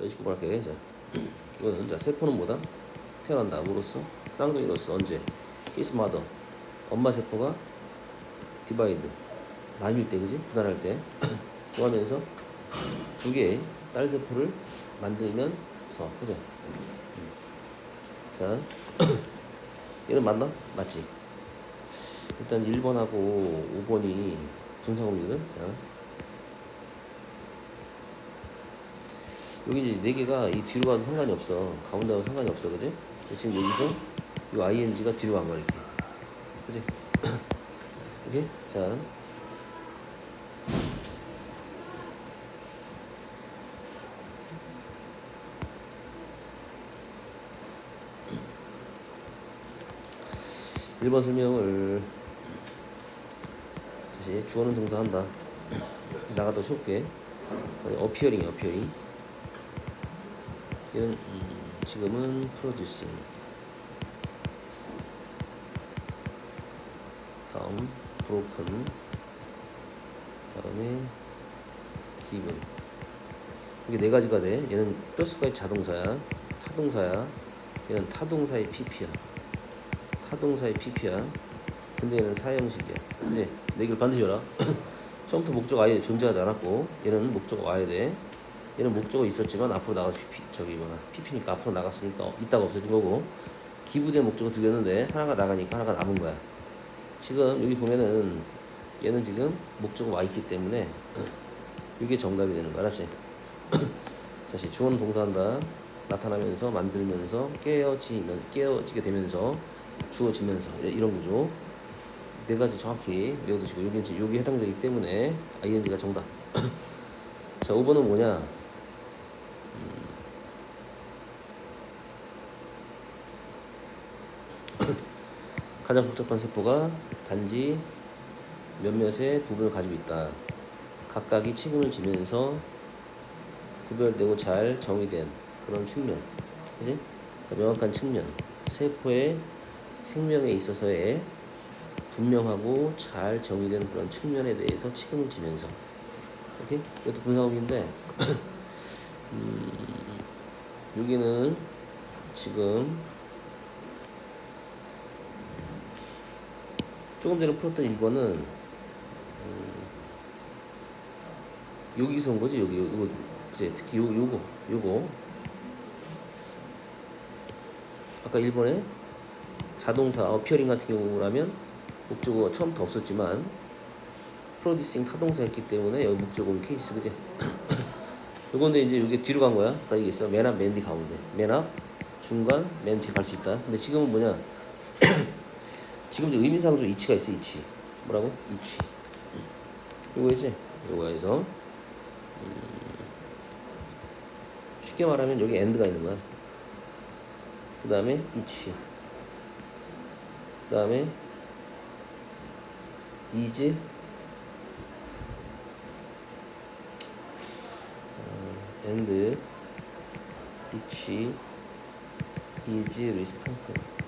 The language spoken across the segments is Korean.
29번 할게. 자, 이거는 자 세포는 뭐다? 태어난다. 으로써 쌍둥이로서 언제? his mother. 엄마 세포가 디바이드. 나뉠 때 그지? 분할할 때. 그러면서 두 개의 딸 세포를 만들면서 그죠? 자, 얘는 맞나? 맞지? 일단 1번하고 5번이 분사공이거든. 자. 여기 이제 네 개가 이 뒤로 가도 상관이 없어. 가운데 가도 상관이 없어, 그지? 지금 여기서 이 ing가 뒤로 간 거야, 이렇게. 그지? 이렇게? 자. 일번 설명을 다시 주어는 동사 한다. 나가다 쉬울게. 어피어링, 어피어링. 얘는 음, 지금은 프로듀스. 다음 브로큰. 다음에 기분. 이게 네 가지가 돼. 얘는 뼈스과의 자동사야. 타동사야. 얘는 타동사의 PP야. 타동사의 PP야. 근데 얘는 사형식이야. 네 개를 반드시 열어. 처음부터 목적 아예 존재하지 않았고 얘는 목적 와야 돼. 얘는 목적어 있었지만 앞으로 나가서 PP 저기 뭐야 PP니까 앞으로 나갔으니까 어, 이따가 없어진 거고 기부대 목적어 두 개였는데 하나가 나가니까 하나가 남은 거야. 지금 여기 보면은 얘는 지금 목적어 와 있기 때문에 이게 정답이 되는 거야, 알았지? 다시 주어는 동사한다. 나타나면서 만들면서 깨어지면 깨어지게 되면서 주어지면서 이런- 이런 구조 네 가지 정확히 외워두시고 여기 이제 여기 해당되기 때문에 ing가 정답. 자 5번은 뭐냐? 음. 가장 복잡한 세포가 단지 몇몇의 부분을 가지고 있다. 각각이 책임을 지면서 구별되고 잘 정의된 그런 측면, 그지? 그러니까 명확한 측면, 세포의 생명에 있어서의 분명하고 잘 정의된 그런 측면에 대해서 책임을 지면서, 오케이? 이것도 분사음인데, 음, 여기는 지금 조금 전에 풀었던 1번은 음, 여기서 온 거지? 여기 이거 이제 특히 요 요거 요거. 아까 1번에 자동사 어피어링 같은 경우라면 목적어 처음부터 없었지만 프로듀싱 타동사였기 때문에 여기 목적어 케이스 그지? 요건데 이제 이게 뒤로 간 거야. 아까 얘기했어. 맨 앞 맨 뒤 가운데. 맨 앞 중간 맨 뒤에 갈 수 있다. 근데 지금은 뭐냐 지금 의미상으로 이치가 있어 이치. 뭐라고? 이치. 요거지? 요거에서. 음, 쉽게 말하면 여기 엔드가 있는 거야. 그 다음에 이치. 그 다음에 어, 엔드 이치. 이즈 리스폰스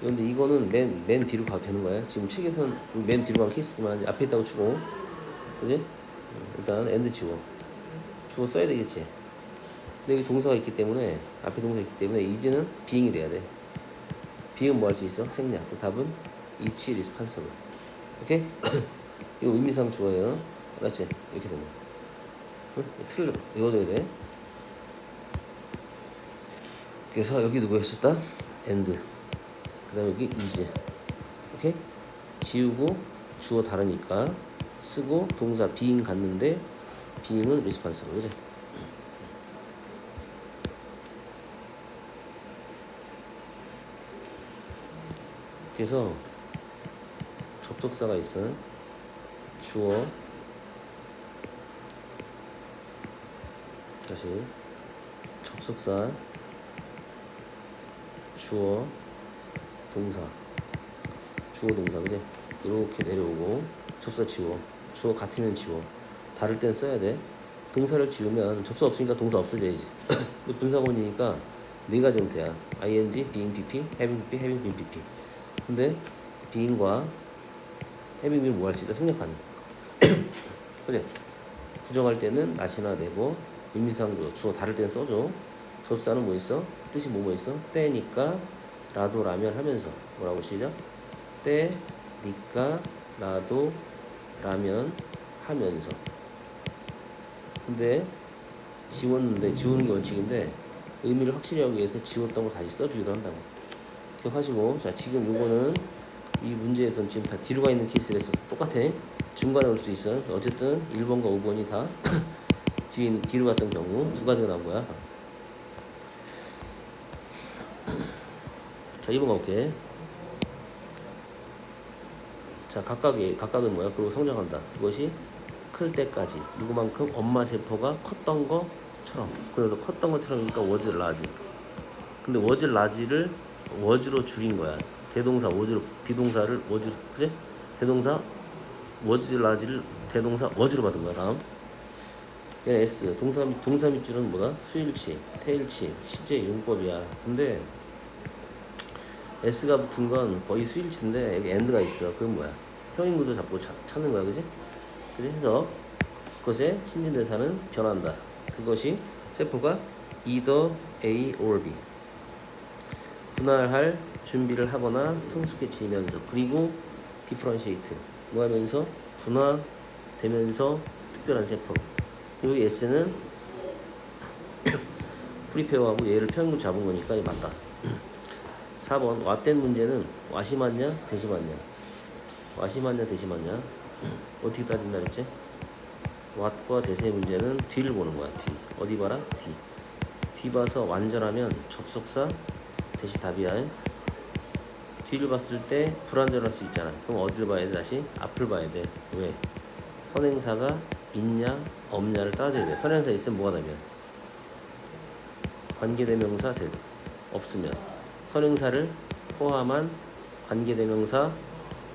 근데 이거는 맨, 맨 뒤로 가도 되는 거야. 지금 책에선 맨 뒤로 가면 케이스지만 앞에 있다고 치고. 그지? 음, 일단 엔드 지워. 주어 써야 되겠지. 근데 여기 동사가 있기 때문에, 앞에 동사가 있기 때문에, 이제는 비잉이 돼야 돼. 비잉은 뭐할 수 있어? 생략. 그 답은 이치 리스판서블. 오케이? 이거 의미상 주어예요. 알았지? 이렇게 되면. 응? 틀려. 이거 돼야 돼. 그래서 여기 누구였었다? 엔드. 그 다음에 여기 이제. 오케이? 지우고 주어 다르니까 쓰고 동사 being 갔는데 being은 responsible 그지? 그래서 접속사가 있어 주어. 다시. 접속사. 주어 동사 주어 동사 그지? 이렇게 내려오고 접사 지워 주어 같으면 지워. 다를 땐 써야 돼. 동사를 지우면 접사 없으니까 동사 없어져야지. 근데 분사문이니까 네 가지 형태야. ing, being, pp, having pp, having been pp. 근데 being과 having been 뭐할 수 있다? 생략하는 그지? 부정할 때는 나시나 되고 의미상조 주어 다를 때는 써줘. 접사는 뭐 있어? 뜻이 뭐뭐 있어? 때니까 라도 라면 하면서. 뭐라고 시작? 때 니까 라도 라면 하면서. 근데 지웠는데 지우는 게 원칙인데 의미를 확실히 하기 위해서 지웠던 걸 다시 써주기도 한다고. 기억하시고. 자 지금 요거는 이 문제에서는 지금 다 뒤로 가 있는 했었어 똑같아. 중간에 올 수 있어 어쨌든 1번과 5번이 다 뒤, 뒤로 갔던 경우 두 가지가 나온 거야 자 2번 가볼게. 자 각각이 각각은 뭐야? 그리고 성장한다. 그것이 클 때까지. 누구만큼 엄마 세포가 컸던 것처럼. 그래서 컸던 것처럼 그러니까 워즈 라지. 근데 워즈 라지를 워즈로 줄인 거야. 대동사 워즈로 비동사를 워즈 그지 대동사 워즈 라지를 대동사 워즈로 받은 거야 다음. 얘는 S. 동사 밑- 동사 밑줄은 뭐다? 수일치 태일치 시제 용법이야. 근데 S가 붙은 건 거의 수일치인데 여기 end가 있어. 그건 뭐야? 평행 구조 잡고 차- 찾는 거야 그지? 그지? 해서 그것의 신진대사는 변한다. 그것이 세포가 either A or B. 분할할 준비를 하거나 성숙해지면서 그리고 디프런시에이트 뭐 하면서? 분화되면서 특별한 세포 그리고 S는 프리페어하고 얘를 평균 잡은 거니까 이 맞다 4번. 왓된 문제는 왓이 맞냐 대시 맞냐? 왓이 맞냐 대시 맞냐? 어떻게 따진다 그랬지? 왓과 대세의 문제는 뒤를 보는 거야 뒤. 어디 봐라? 뒤. 뒤 봐서 완전하면 접속사 대시 답이야 뒤를 봤을 때 불완전할 수 있잖아. 그럼 어디를 봐야 돼 다시? 앞을 봐야 돼. 왜? 선행사가 있냐 없냐를 따져야 돼. 선행사 있으면 뭐가 되면? 관계대명사 될 없으면 선행사를 포함한 관계대명사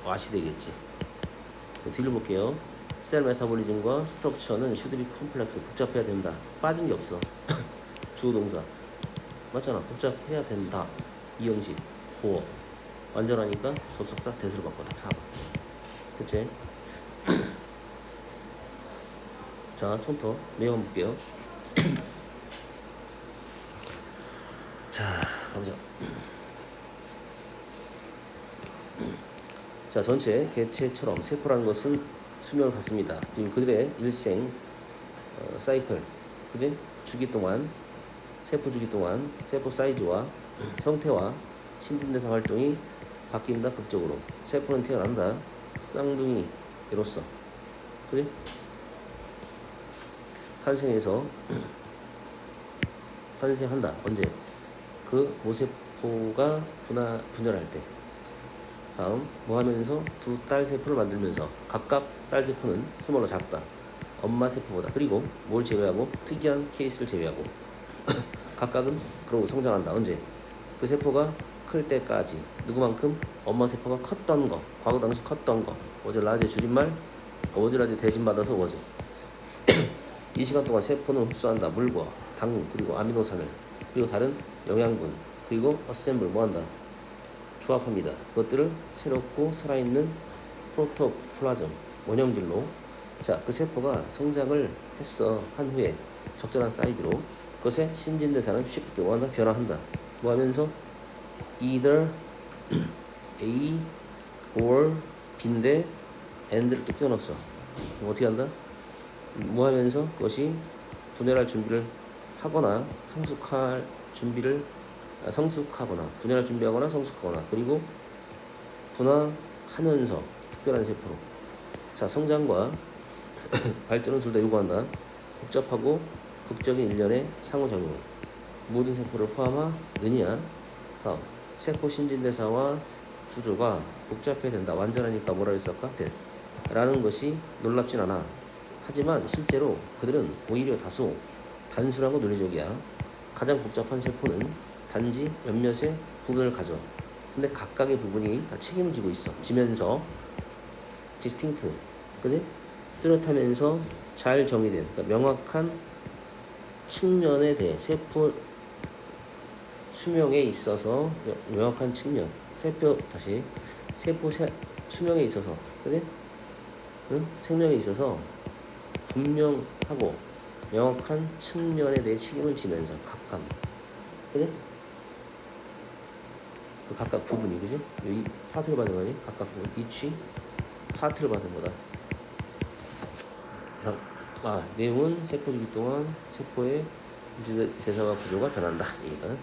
왓이 되겠지. 뒤를 볼게요. 셀 메타볼리즘과 스트럭처는 슈드비 컴플렉스 복잡해야 된다. 빠진 게 없어. 주어 동사. 맞잖아. 복잡해야 된다. 이형식. 보어 완전하니까 접속사 대수로 바꿔. 4번 그치? 자 처음부터 볼게요 가보자 자 전체 개체처럼 세포라는 것은 수명을 갖습니다. 지금 그들의 일생 어, 사이클 그지? 주기 동안 세포 주기 동안 세포 사이즈와 형태와 신진대사 활동이 바뀐다 극적으로. 세포는 태어난다. 쌍둥이로서. 그지? 탄생해서 탄생한다 언제 그 모세포가 분화 분열할 때. 다음 뭐 하면서 두 딸 세포를 만들면서 각각 딸 세포는 스몰러 작다. 엄마 세포보다. 그리고 뭘 제외하고 특이한 케이스를 제외하고 각각은 그러고 성장한다. 언제? 그 세포가 클 때까지. 누구만큼? 엄마 세포가 컸던 거. 과거 당시 컸던 거. 어제 라제 줄임말? 어제 라제 대신 받아서 워즈 이 시간 동안 세포는 흡수한다. 물과 당 그리고 아미노산을 그리고 다른 영양분 그리고 어셈블 뭐 한다. 조합합니다. 그것들을 새롭고 살아있는 프로토플라즘 원형질로. 자 그 세포가 성장을 했어. 한 후에 적절한 사이즈로. 그것의 신진대사는 shift 원한다 변화한다. 뭐 하면서? Either A or B인데 and를 또 띄워넣었어. 그럼 어떻게 한다? 뭐 하면서? 그것이 분열할 준비를 하거나 성숙할 준비를 아, 성숙하거나 분열할 준비하거나 성숙하거나 그리고 분화하면서 특별한 세포로. 자 성장과 발전은 둘 다 요구한다. 복잡하고 극적인 일련의 상호작용 모든 세포를 포함하느냐? 다음 세포 신진대사와 구조가 복잡해야 된다. 완전하니까 뭐라 했을까? 된 라는 것이 놀랍진 않아. 하지만 실제로 그들은 오히려 다소 단순하고 논리적이야. 가장 복잡한 세포는 단지 몇몇의 부분을 가져. 근데 각각의 부분이 다 책임을 지고 있어. 지면서. 디스팅트. 그지? 뚜렷하면서 잘 정의된 그러니까 명확한 측면에 대해 세포 수명에 있어서 명- 명확한 측면. 세포 다시. 세포 세, 수명에 있어서. 그지? 응? 생명에 있어서 분명하고 명확한 측면에 대해 책임을 지면서 각각 그지? 그 각각 부분이 그지? 이 파트를 받은 거니? 각각 부분 each 파트를 받은 거다. 아 내용은 세포 주기 동안 세포의 대사와 구조가 변한다. 이거는